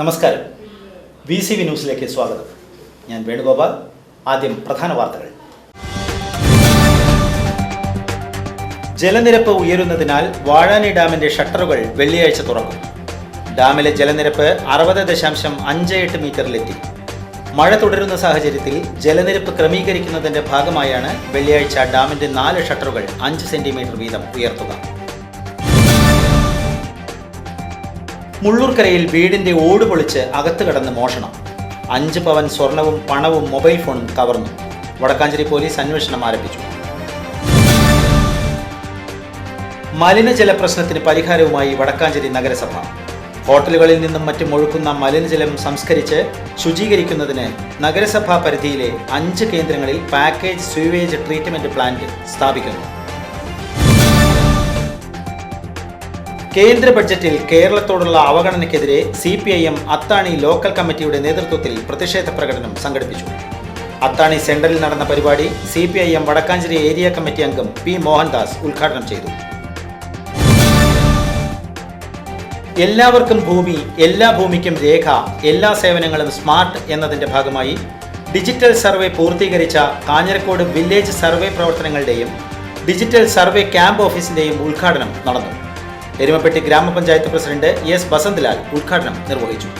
നമസ്കാരം. V C V ന്യൂസിലേക്ക് സ്വാഗതം. ഞാൻ വേണുഗോപാൽ. ആദ്യം പ്രധാന വാർത്തകൾ. ജലനിരപ്പ് ഉയരുന്നതിനാൽ വാഴാനി ഡാമിന്റെ ഷട്ടറുകൾ വെള്ളിയാഴ്ച തുറക്കും. ഡാമിലെ ജലനിരപ്പ് അറുപത് ദശാംശം അഞ്ച് എട്ട് മീറ്ററിലെത്തി മഴ തുടരുന്ന സാഹചര്യത്തിൽ ജലനിരപ്പ് ക്രമീകരിക്കുന്നതിന്റെ ഭാഗമായാണ് വെള്ളിയാഴ്ച ഡാമിന്റെ നാല് ഷട്ടറുകൾ അഞ്ച് സെന്റിമീറ്റർ വീതം ഉയർത്തുക. മുള്ളൂർക്കരയിൽ വീടിന്റെ ഓട് പൊളിച്ച് അകത്ത് കടന്ന് മോഷണം. അഞ്ച് പവൻ സ്വർണവും പണവും മൊബൈൽ ഫോണും കവർന്നു. വടക്കാഞ്ചേരി പോലീസ് അന്വേഷണം ആരംഭിച്ചു. മലിനജല പ്രശ്നത്തിന് പരിഹാരവുമായി വടക്കാഞ്ചേരി നഗരസഭ. ഹോട്ടലുകളിൽ നിന്നും മറ്റും ഒഴുക്കുന്ന മലിനജലം സംസ്കരിച്ച് ശുചീകരിക്കുന്നതിന് നഗരസഭാ പരിധിയിലെ അഞ്ച് കേന്ദ്രങ്ങളിൽ പാക്കേജ് സ്വീവേജ് ട്രീറ്റ്മെന്റ് പ്ലാന്റ് സ്ഥാപിക്കുന്നു. കേന്ദ്ര ബഡ്ജറ്റിൽ കേരളത്തോടുള്ള അവഗണനയ്ക്കെതിരെ C P I M Athani local committee നേതൃത്വത്തിൽ പ്രതിഷേധ പ്രകടനം സംഘടിപ്പിച്ചു. അത്താണി സെന്ററിൽ നടന്ന പരിപാടി C P I M Vadakkanchery area committee അംഗം പി മോഹൻദാസ് ഉദ്ഘാടനം ചെയ്തു. എല്ലാവർക്കും ഭൂമി എല്ലാ ഭൂമിക്കും രേഖ എല്ലാ സേവനങ്ങളും സ്മാർട്ട് എന്നതിന്റെ ഭാഗമായി ഡിജിറ്റൽ സർവേ പൂർത്തീകരിച്ച കാഞ്ഞിരക്കോട് വില്ലേജ് സർവേ പ്രവർത്തനങ്ങളുടെയും ഡിജിറ്റൽ സർവേ ക്യാമ്പ് ഓഫീസിന്റെയും ഉദ്ഘാടനം നടന്നു. എരുമപ്പെട്ടി ഗ്രാമപഞ്ചായത്ത് പ്രസിഡന്റ് എസ് ബസന്ത്ലാൽ ഉദ്ഘാടനം നിർവഹിച്ചു